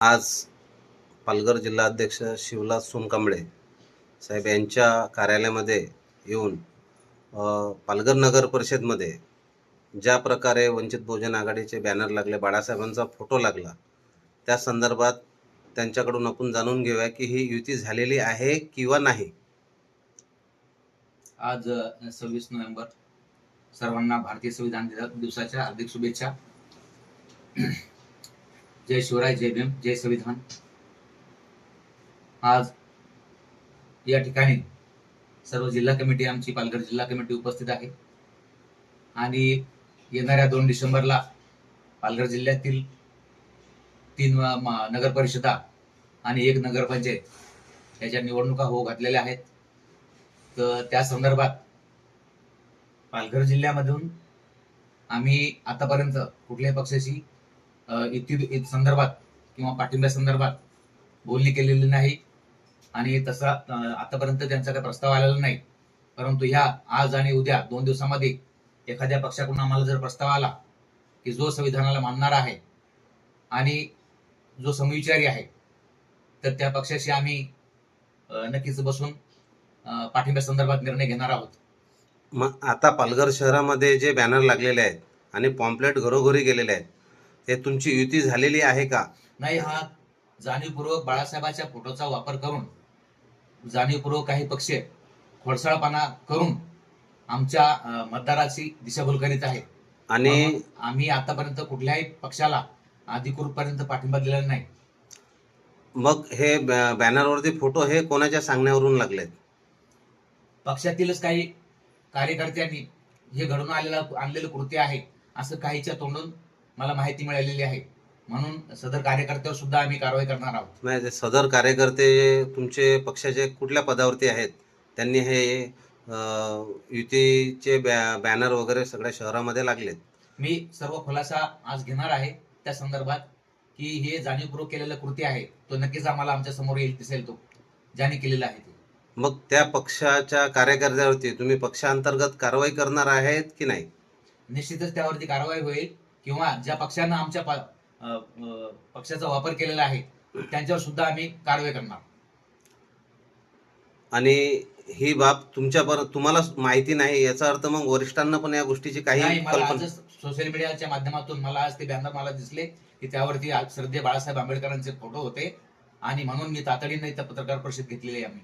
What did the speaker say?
आज पालघर जिल्हाध्यक्ष शिवलाज सोनकांबळे साहेब यांच्या कार्यालयामध्ये येऊन पालघर नगर परिषदमध्ये ज्या प्रकारे वंचित बहुजन आघाडीचे बॅनर लागले बाळासाहेबांचा फोटो लागला त्या संदर्भात त्यांच्याकडून आपण जाणून घेऊया की ही युती झालेली आहे किंवा नाही. आज सव्वीस नोव्हेंबर सर्वांना भारतीय संविधान दिवसाच्या हार्दिक शुभेच्छा. जय शिवराय जय भीम जय संविधान. आज या ठिकाणी सर्व जिल्हा कमिटी आमची पालघर जिल्हा कमिटी उपस्थित आहे. आणि येणाऱ्या दोन डिसेंबरला पालघर जिल्ह्यातील तीन नगर परिषदा आणि एक नगरपंचायत याच्या निवडणुका होऊ घातलेल्या आहेत. तर त्या संदर्भात पालघर जिल्ह्यामधून आम्ही आतापर्यंत कुठल्याही पक्षाशी इत संदर्भात किंवा पाठिंब्या संदर्भात बोलणी केलेली नाही. आणि तसा आतापर्यंत त्यांचा काही प्रस्ताव आलेला नाही. परंतु ह्या आज आणि उद्या दोन दिवसामध्ये एखाद्या पक्षाकडून आम्हाला जर प्रस्ताव आला की जो संविधानाला मानणारा आहे आणि जो समविचारी आहे तर त्या पक्षाशी आम्ही नक्कीच बसून पाठिंब्या संदर्भात निर्णय घेणार आहोत. मग आता पालघर शहरामध्ये जे बॅनर लागलेले आहेत आणि पॉम्पलेट घरोघरी गेलेले आहेत ते तुमची युती झालेली आहे का? नाही हा जाणीवपूर्वक बाळासाहेबाच्या फोटोचा वापर करून जाणीवपूर्वक काही पक्ष खोडसाळपणा करून आमच्या मतदाराची दिशाभूल करीत आहे. आणि आम्ही आतापर्यंत कुठल्याही पक्षाला अधिकृतपर्यंत पाठिंबा दिलेला नाही. मग हे बॅनरवरती फोटो हे कोणाच्या सांगण्यावरून लागलेत? पक्षातीलच काही कार्यकर्त्यांनी हे घडून आलेलं आणलेलं कृत्य आहे असं काहीच्या तोंडून मला माहिती मिळालेली आहे. म्हणून सदर कार्यकर्त्यावर सुद्धा आम्ही कारवाई करणार आहोत. नाही ते सदर कार्यकर्ते तुमचे पक्षाचे कुठल्या पदावरती आहेत? त्यांनी हे अं, युतीचे बॅ बॅनर वगैरे सगळ्या शहरामध्ये लागलेत. मी सर्व खुलासा आज घेणार आहे. त्या संदर्भात की हे जाणीवपूर्वक केलेलं कृत्य आहे तो नक्कीच आम्हाला आमच्यासमोर येईल दिसेल तो ज्याने केलेला आहे ते. मग त्या पक्षाच्या कार्यकर्त्यावरती तुम्ही पक्षांतर्गत कारवाई करणार आहेत की नाही? निश्चितच त्यावरती कारवाई होईल. किंवा ज्या पक्षानं आमच्या पक्षाचा वापर केलेला आहे त्यांच्यावर सुद्धा आम्ही कारवाई करणार. आणि ही बाब तुमच्या तुम्हाला माहिती नाही याचा अर्थ मग वरिष्ठांना पण या गोष्टीची काही सोशल मीडियाच्या माध्यमातून मला आज ते बॅनर मला दिसले की त्यावरती श्रद्धे बाळासाहेब आंबेडकरांचे फोटो होते. आणि म्हणून मी तातडीने पत्रकार परिषद घेतलेली आहे आम्ही.